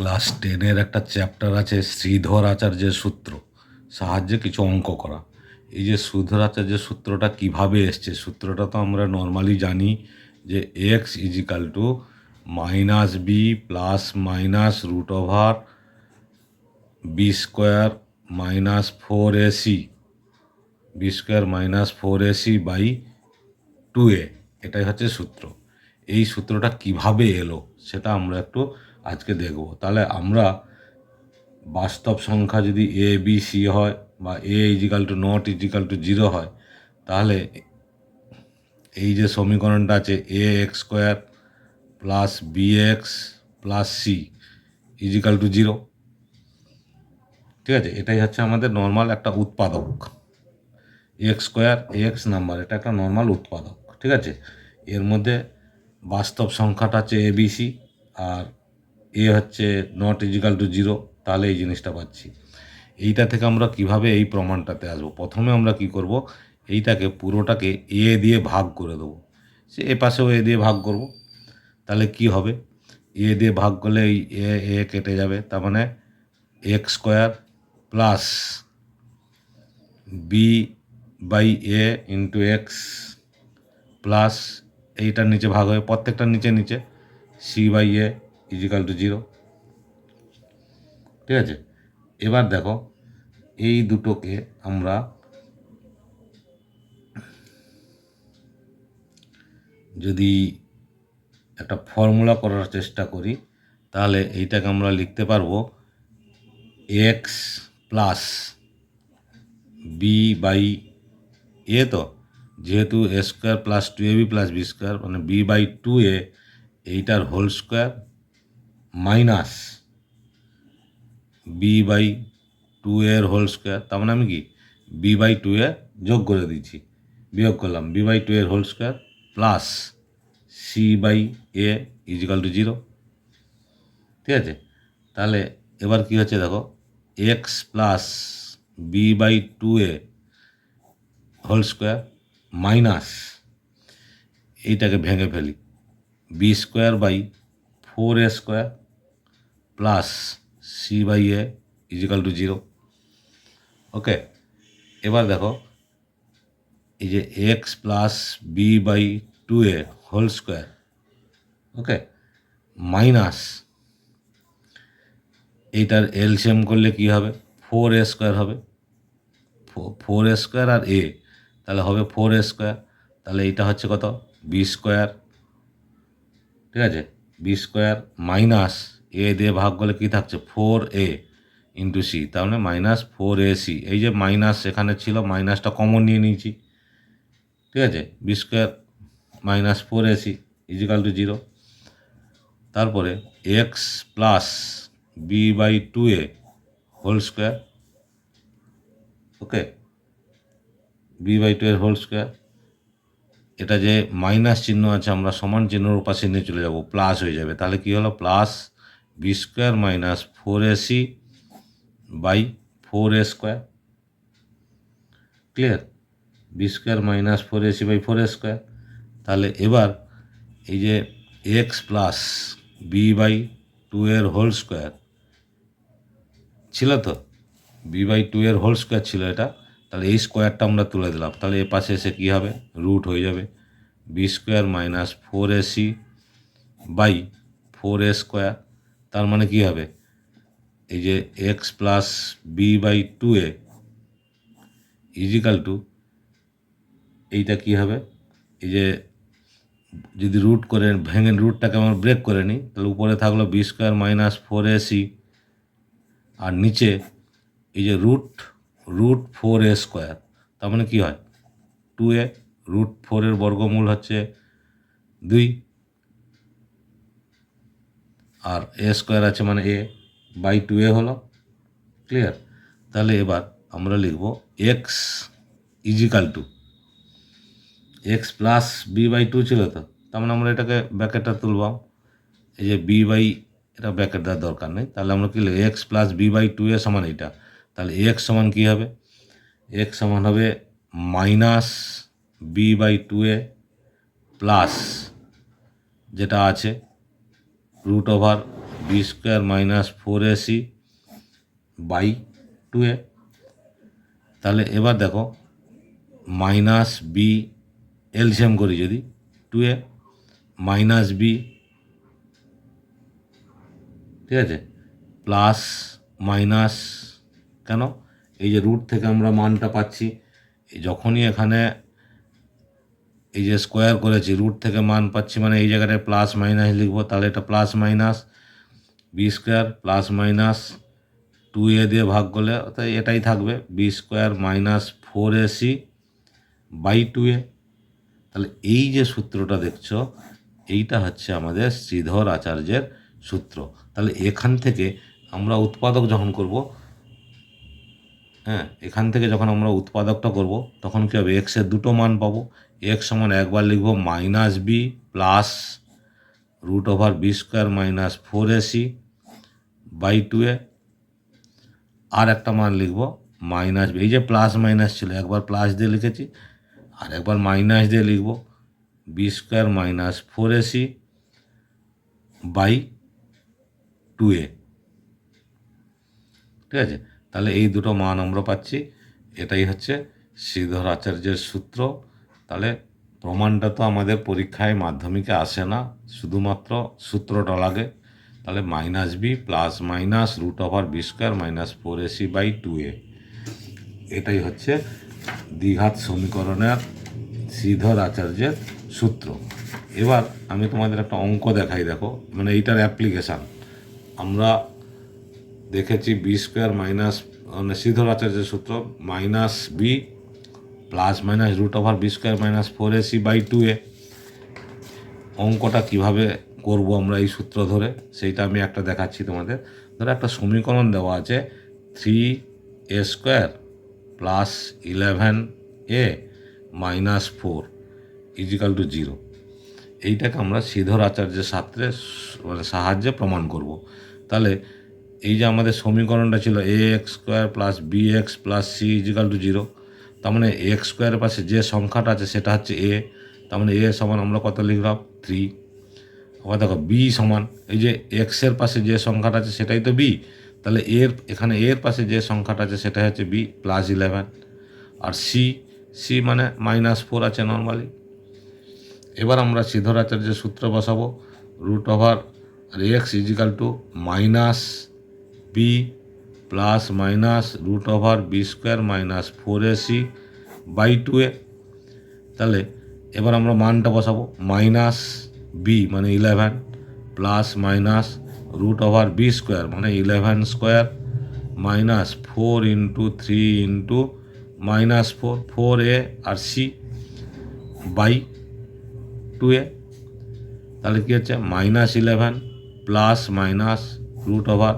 Class টেনের একটা chapter আছে শ্রীধর আচার্যের সূত্র। সাহায্যে কিছু অঙ্ক করা। এই যে শ্রীধর আচার্যের সূত্রটা কীভাবে এসছে, সূত্রটা তো আমরা নর্মালি জানি যে x is equal to minus b plus minus root over b square minus four a c b square minus four a c by two a এটাই হচ্ছে সূত্র। এই সূত্রটা কীভাবে এলো, সেটা আমরা একটু আজকে দেখব। তাহলে আমরা বাস্তব সংখ্যা যদি এ বি সি হয় বা A equal to not equal to zero হয়, তাহলে এই যে সমীকরণটা আছে A X square plus B X plus C equal to zero ঠিক আছে? এটাই হচ্ছে আমাদের নর্মাল একটা উৎপাদক। এক্স স্কোয়ার এক্স নাম্বার এটা একটা নর্মাল উৎপাদক, ঠিক আছে? এর মধ্যে বাস্তব সংখ্যাটা হচ্ছে এবিসি আর এ হচ্ছে নট ইজিক্যাল টু জিরো তাহলে এই জিনিসটা পাচ্ছি। এইটা থেকে আমরা কীভাবে এই প্রমাণটাতে আসব? প্রথমে আমরা কি করব? এইটাকে, পুরোটাকে এ দিয়ে ভাগ করে দেবো। সে এ পাশেও এ দিয়ে ভাগ করব। তাহলে কি হবে? এ দিয়ে ভাগ করলে এই এ এ কেটে যাবে। তার মানে x square plus b by a into x plus এইটার নিচে ভাগ হয়ে প্রত্যেকটার নিচে নিচে c by a equal to zero. ঠিক আছে? এবার দেখো, এই দুটোকে আমরা যদি একটা ফর্মুলা করার চেষ্টা করি, তাহলে এইটাকে আমরা লিখতে পারব x plus b by a তো। যেহেতু a square plus two a b plus b square মানে বি বাই টু এ এইটার whole square minus b by two এর হোল স্কোয়ার, তার মানে আমি কি? বি বাই টু এ যোগ করে দিচ্ছি বিয়োগ করলাম, বি বাই টু এর whole square plus c by a equal to zero. ঠিক আছে? তাহলে এবার কী হচ্ছে দেখো, x plus b by two a whole square minus এইটাকে ভেঙে ফেলি, b square by four a square plus c by a equal to zero okay এবার দেখো, এই যে x plus b by two a whole square okay minus এইটার LCM করলে কি হবে? ফোর এ স্কোয়ার হবে। ফোর এ স্কোয়ার আর এ তাহলে হবে ফোর এ স্কোয়ার তাহলে এইটা হচ্ছে কত? বি স্কোয়ার ঠিক আছে? বি স্কোয়ার মাইনাস এ দিয়ে ভাগ করলে কী থাকছে? ফোর এ ইন্টু সি মানে মাইনাস ফোর এ সি এই যে মাইনাস এখানে ছিল মাইনাসটা কমন নিয়ে নিয়েছি। ঠিক আছে? B square minus four a c equal to zero তারপরে x plus b by two a whole square okay b by two এর হোল স্কোয়ার এটা যে মাইনাস চিহ্ন আছে, আমরা সমান চিহ্নর পাশে নিয়ে চলে যাব প্লাস হয়ে যাবে। তাহলে কি হলো? Plus b square minus four ac by four a square clear b square minus four ac by four a square তাহলে এবার এই যে x plus b by two এর হোল স্কোয়ার ছিল তো? বি বাই টু এর হোল স্কোয়ার ছিল এটা। তাহলে এই স্কোয়ারটা আমরা তুলে দিলাম। তাহলে এ পাশে এসে কী হবে? রুট হয়ে যাবে। B square minus four ac by four a square তার মানে কী হবে? এই যে x plus b by two a equal to এইটা কী হবে? এই যে যদি রুট করে, ভেঙে রুটটাকে আমরা ব্রেক করে নিই, তাহলে উপরে থাকল b square minus four ac আর নিচে এই যে root root four a square তার মানে কী হয়? টু এ রুট ফোরের বর্গমূল হচ্ছে দুই। আর এ স্কোয়ার আছে মানে এ বাই টু এ হলো। ক্লিয়ার তাহলে এবার আমরা লিখব x equal to x plus b by two ছিল তো। তার মানে আমরা এটাকে ব্যাকেটটা তুলবাম এই যে বি বাই এটা ব্যাকেট দেওয়ার দরকার নেই। তাহলে আমরা কী লিখব? X plus b by two a সমান এইটা। তাহলে এক্স সমান কী হবে? এক্স সমান হবে minus b by two a plus যেটা আছে root over b square minus four ac by two a তাহলে এবার দেখো মাইনাস বি এলসিএম করি যদি টু এ মাইনাস বি ঠিক আছে? প্লাস মাইনাস কেন? এই যে রুট থেকে আমরা মানটা পাচ্ছি যখনই এখানে এই যে স্কোয়ার করেছি রুট থেকে মান পাচ্ছি মানে এই জায়গাটায় প্লাস মাইনাস লিখব, তাহলে এটা plus minus b square plus minus two a দিয়ে ভাগ করলে, অর্থাৎ এটাই থাকবে b square minus four ac by two a তাহলে এই যে সূত্রটা দেখছ, এইটা হচ্ছে আমাদের শ্রীধর আচার্যের সূত্র। তাহলে এখান থেকে আমরা উৎপাদক যখন করব হ্যাঁ এখান থেকে যখন আমরা উৎপাদকটা করব, তখন কী হবে? এক্সের দুটো মান পাবো। এক্স সমান একবার লিখব minus b plus root over b square minus four ac by two a আর একটা মান লিখব মাইনাস বি এই যে প্লাস মাইনাস ছিল, একবার প্লাস দিয়ে লিখেছি, আর একবার মাইনাস দিয়ে লিখব b square minus four ac by two a ঠিক আছে? তাহলে এই দুটো মান আমরা পাচ্ছি। এটাই হচ্ছে শ্রীধর আচার্যের সূত্র। তাহলে প্রমাণটা তো আমাদের পরীক্ষায় মাধ্যমিকে আসে না, শুধুমাত্র সূত্রটা লাগে। তাহলে minus b plus minus root over b square minus four ac by two a এটাই হচ্ছে দ্বিঘাত সমীকরণের শ্রীধর আচার্যের সূত্র। এবার আমি তোমাদের একটা অঙ্ক দেখাই, দেখো। মানে এইটার অ্যাপ্লিকেশান আমরা দেখেছি বি স্কোয়ার মাইনাস মানে শ্রীধর আচার্যের সূত্র minus b plus minus root over b square minus four ac by two a অঙ্কটা কীভাবে করব আমরা এই সূত্র ধরে? সেইটা আমি একটা দেখাচ্ছি তোমাদের। ধরো একটা সমীকরণ দেওয়া আছে three a square plus eleven a minus four equal to zero এইটাকে আমরা শ্রীধর আচার্যের সাথে মানে সাহায্যে প্রমাণ করব। তাহলে এই যে আমাদের সমীকরণটা ছিল a x square plus b x plus c equal to zero তার মানে এক্স স্কোয়ারের পাশে যে সংখ্যাটা আছে সেটা হচ্ছে এ তার মানে এ সমান আমরা কত লিখলাম? থ্রি আবার দেখো বি সমান, এই যে এক্সের পাশে যে সংখ্যাটা আছে সেটাই তো বি তাহলে এর, এখানে এর পাশে যে সংখ্যাটা আছে সেটা হচ্ছে বি প্লাস ইলেভেন আর সি সি মানে মাইনাস ফোর আছে নর্মালি এবার আমরা সিদ্ধরাচার্যের সূত্র বসাবো root over R x equal to minus b plus minus root over b square minus four ac by two a তাহলে এবার আমরা মানটা বসাবো। মাইনাস বি মানে eleven plus minus root over b square মানে eleven square minus four into three into minus four four a R c by two a তাহলে কী হচ্ছে? Minus eleven plus minus root over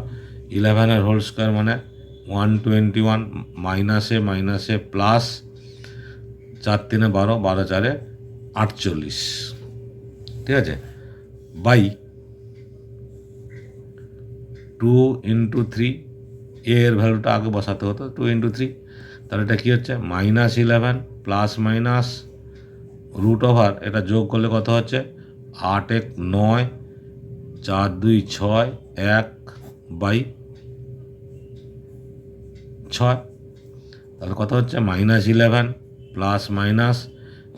ইলেভেনের whole square মানে one twenty one মাইনাসে মাইনাসে plus চার তিনে বারো বারো চারে আটচল্লিশ। ঠিক আছে? বাই টু ইন্টু থ্রি এর ভ্যালুটা আগে বসাতে হতো টু ইন্টু থ্রি তাহলে এটা কী হচ্ছে? Minus eleven plus minus root over এটা যোগ করলে কত হচ্ছে? আট এক নয়, চার দুই ছয়, এক বাই ছয়। তাহলে কত হচ্ছে minus eleven plus minus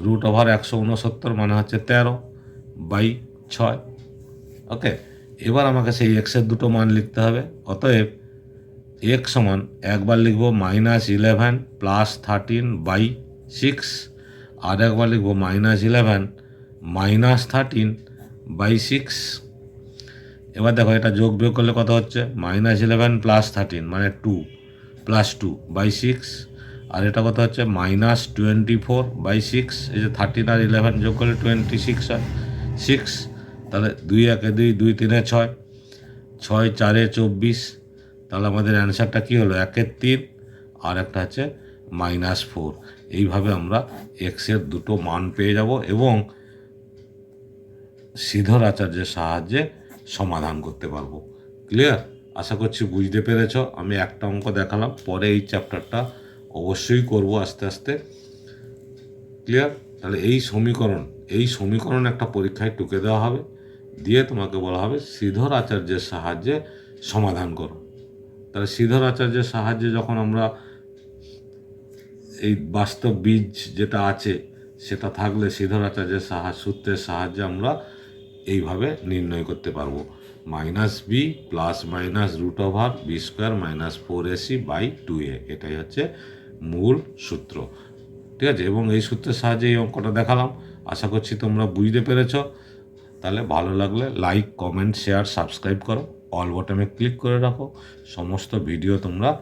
root over একশো উনসত্তর মানে হচ্ছে তেরো বাই ছয়। ওকে এবার আমাকে সেই এক্সের দুটো মান লিখতে হবে। অতএব এক্স সমান একবার লিখব minus eleven plus thirteen by six আর একবার লিখব minus eleven minus thirteen by six এবার দেখো এটা যোগ বিয়োগ করলে কত হচ্ছে? মাইনাস ইলেভেন প্লাস থার্টিন মানে two plus two by six আর এটা কথা হচ্ছে minus twenty four by six এই যে থার্টিন আর ইলেভেন যোগ করলে টোয়েন্টি সিক্স হয়। সিক্স তাহলে দুই একে দুই দুই তিনে ছয়। ছয়, চারে চব্বিশ। তাহলে আমাদের অ্যান্সারটা কী হলো? একের তিন। আর একটা হচ্ছে মাইনাস ফোর এইভাবে আমরা এক্সের দুটো মান পেয়ে যাব এবং শ্রীধর আচার্যের সাহায্যে সমাধান করতে পারব। ক্লিয়ার আশা করছি বুঝতে পেরেছ। আমি একটা অঙ্ক দেখালাম, পরে এই চ্যাপ্টারটা অবশ্যই করব আস্তে আস্তে। ক্লিয়ার তাহলে এই সমীকরণ এই সমীকরণ একটা পরীক্ষায় টুকে দেওয়া হবে, দিয়ে তোমাকে বলা হবে শ্রীধর আচার্যের সাহায্যে সমাধান করো। তাহলে শ্রীধর আচার্যের সাহায্যে যখন আমরা এই বাস্তব বীজ যেটা আছে, সেটা থাকলে শ্রীধর আচার্যের সাহায্য সূত্রের সাহায্যে আমরা এইভাবে নির্ণয় করতে পারব। Minus b plus minus root over b square minus four ac by two a. এটাই হচ্ছে মূল সূত্র। ঠিক আছে? এবং এই সূত্রের সাহায্যে এই অঙ্কটা দেখালাম। আশা করছি তোমরা বুঝতে পেরেছ। তাহলে ভালো লাগলে লাইক, কমেন্ট, শেয়ার, সাবস্ক্রাইব করো। অল বটমে ক্লিক করে রাখো। সমস্ত ভিডিও তোমরা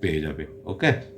পেয়ে যাবে। ওকে?